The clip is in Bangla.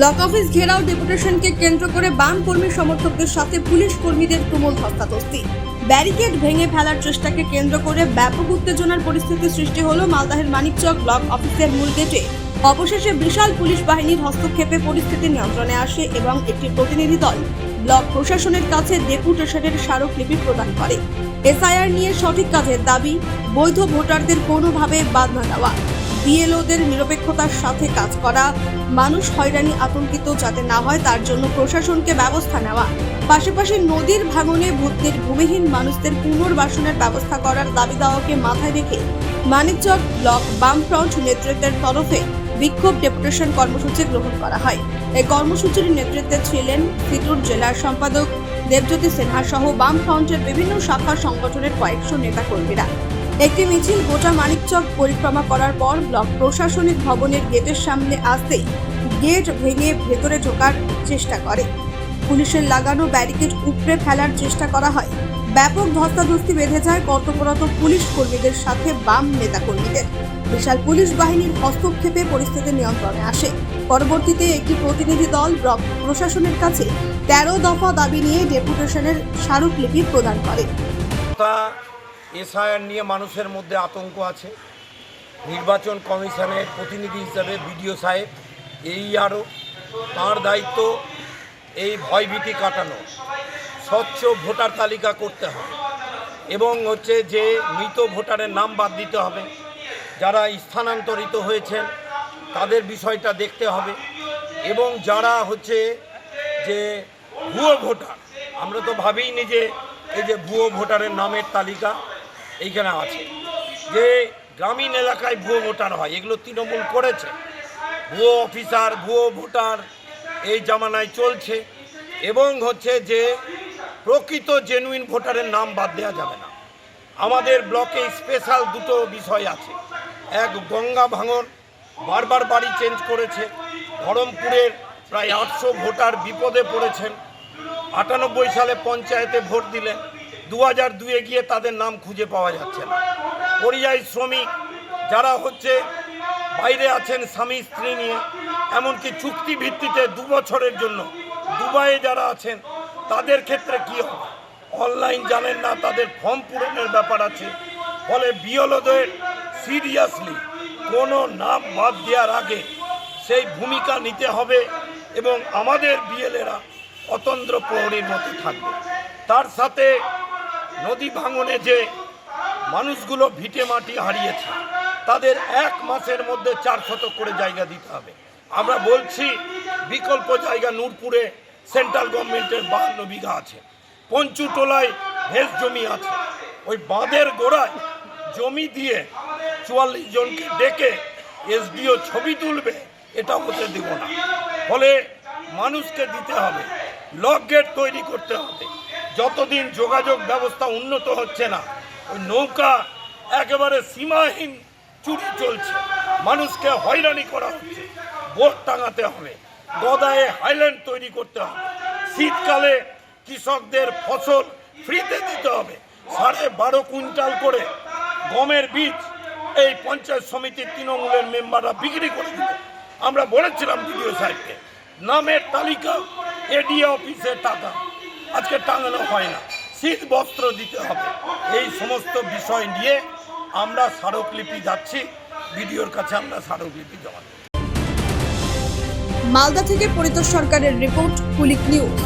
ব্লক অফিস ঘেরাও ডেপুটেশনকে কেন্দ্র করে বাম কর্মী সমর্থকদের সাথে পুলিশ কর্মীদের তুমুল ধস্তাধস্তি। ব্যারিকেড ভেঙে ফেলার চেষ্টাকে কেন্দ্র করে ব্যাপক উত্তেজনার পরিস্থিতি সৃষ্টি হলো মালদাহের মানিকচক ব্লক অফিসের মূল গেটে। অবশেষে বিশাল পুলিশ বাহিনীর হস্তক্ষেপে পরিস্থিতি নিয়ন্ত্রণে আসে এবং একটি প্রতিনিধি দল ব্লক প্রশাসনের কাছে ডেপুটেশনের স্মারকলিপি প্রদান করে। এসআইআর নিয়ে সঠিক কাজের দাবি, বৈধ ভোটারদের কোনোভাবে বাদ না দেওয়া। বিএলওদের নিরপেক্ষতার সাথে কাজ করা। মানুষ হয়রানি আতঙ্কিত যাতে না হয়, তার জন্য প্রশাসনকে ব্যবস্থা নেওয়া। পাশাপাশি নদীর ভাঙনে ভূতদের ভূমিহীন মানুষদের পুনর্বাসনের ব্যবস্থা করার দাবি দাওয়াকে মাথায় রেখে মানিকচক ব্লক বামফ্রন্ট নেতৃত্বের তরফে বিক্ষোভ ডেপুটেশন কর্মসূচি গ্রহণ করা হয়। এই কর্মসূচির নেতৃত্বে ছিলেন সিটুর জেলার সম্পাদক দেবজ্যোতি সিনহা সহ বামফ্রন্টের বিভিন্ন শাখা সংগঠনের কয়েকশো নেতাকর্মীরা। একটি মিছিল গোটা মানিকচক পরিক্রমা করার পর ব্লক প্রশাসনিক ভবনের গেটের সামনে আসতেই গেট ভেঙে ভেতরে ঢোকার চেষ্টা করে। পুলিশের লাগানো ব্যারিকেড উপড়ে ফেলার চেষ্টা করা হয়। ব্যাপক ধস্তাধস্তি বেঁধে যায় কর্তব্যরত পুলিশ কর্মীদের সাথে বাম নেতাকর্মীদের। বিশাল পুলিশ বাহিনীর হস্তক্ষেপে পরিস্থিতি নিয়ন্ত্রণে আসে। পরবর্তীতে একটি প্রতিনিধি দল ব্লক প্রশাসনের কাছে তেরো দফা দাবি নিয়ে ডেপুটেশনের স্মারকলিপি প্রদান করে। এসআইআর নিয়ে মানুষের মধ্যে আতঙ্ক আছে। নির্বাচন কমিশনের প্রতিনিধি হিসাবে বিডিও সাহেব, এই আরও তাঁর দায়িত্ব এই ভয়ভীতি কাটানো। স্বচ্ছ ভোটার তালিকা করতে হবে এবং হচ্ছে যে মৃত ভোটারের নাম বাদ দিতে হবে। যারা স্থানান্তরিত হয়েছেন তাদের বিষয়টা দেখতে হবে এবং যারা হচ্ছে যে ভুয়ো ভোটার, আমরা তো ভাবিই নি যে এই যে ভুয়ো ভোটারের নামের তালিকা এইখানে আছে। যে গ্রামীণ এলাকায় ভুয়ো ভোটার হয়, এগুলো তৃণমূল করেছে। ভুয়ো অফিসার, ভুয়ো ভোটার এই জামানায় চলছে এবং হচ্ছে যে প্রকৃত জেনুইন ভোটারের নাম বাদ দেওয়া যাবে না। আমাদের ব্লকে স্পেশাল দুটো বিষয় আছে। এক, গঙ্গা ভাঙন, বারবার বাড়ি চেঞ্জ করেছে। ধরমপুরের প্রায় আটশো ভোটার বিপদে পড়েছেন। আটানব্বই সালে পঞ্চায়েতে ভোট দিলেন। দু হাজার দুয়ে গিয়ে তাদের নাম খুঁজে পাওয়া যাচ্ছে না। পরিযায়ী শ্রমিক যারা হচ্ছে বাইরে আছেন স্বামী, স্ত্রী নিয়ে, এমনকি চুক্তি ভিত্তিতে দু বছরের জন্য দুবাইয়ে যারা আছেন, তাদের ক্ষেত্রে কি হবে? অনলাইন জানেন না, তাদের ফর্ম পূরণের ব্যাপার আছে। ফলে বিয়লদের সিরিয়াসলি কোনো নাম বাদ দেওয়ার আগে সেই ভূমিকা নিতে হবে এবং আমাদের বিএলেরা অতন্দ্র প্রহরীর মতো থাকবে। তার সাথে নদী ভাঙনে যে মানুষগুলো ভিটে মাটি হারিয়েছে, তাদের এক মাসের মধ্যে চার শতক করে জায়গা দিতে হবে। আমরা বলছি, বিকল্প জায়গা নূরপুরে সেন্ট্রাল গভর্নমেন্টের বাহান্ন বিঘা আছে পঞ্চুটোলায় ভেজ জমি আছে। ওই বাঁধের গোড়ায় জমি দিয়ে চুয়াল্লিশ জনকে ডেকে এসডিও ছবি তুলবে, এটা হতে দেব না। ফলে মানুষকে দিতে হবে, লক গেট তৈরি করতে হবে। যতদিন যোগাযোগ ব্যবস্থা উন্নত হচ্ছে না, ওই নৌকা একেবারে সীমাহীন চুরি চলছে। মানুষকে হয়রানি করা হচ্ছে। বোট টাঙাতে হবে। গদায়ে হাইল্যান্ড তৈরি করতে হবে। শীতকালে কৃষকদের ফসল ফ্রিতে দিতে হবে। সাড়ে বারো কুইন্টাল করে গমের বীজ এই পঞ্চায়েত সমিতির তৃণমূলের মেম্বাররা বিক্রি করে দিল আমরা বলেছিলাম বিডিও সাহেবকে, নামের তালিকা এডিএ অফিসের টাকা। আজকে টাঙানো হয় না। শীত বস্ত্র দিতে হবে। এই সমস্ত বিষয় নিয়ে আমরা স্মারকলিপি যাচ্ছি। ভিডিওর কাছে আমরা স্মারকলিপি জমা। মালদা থেকে পরিতোষ সরকারের রিপোর্ট কুলিক নিউজ।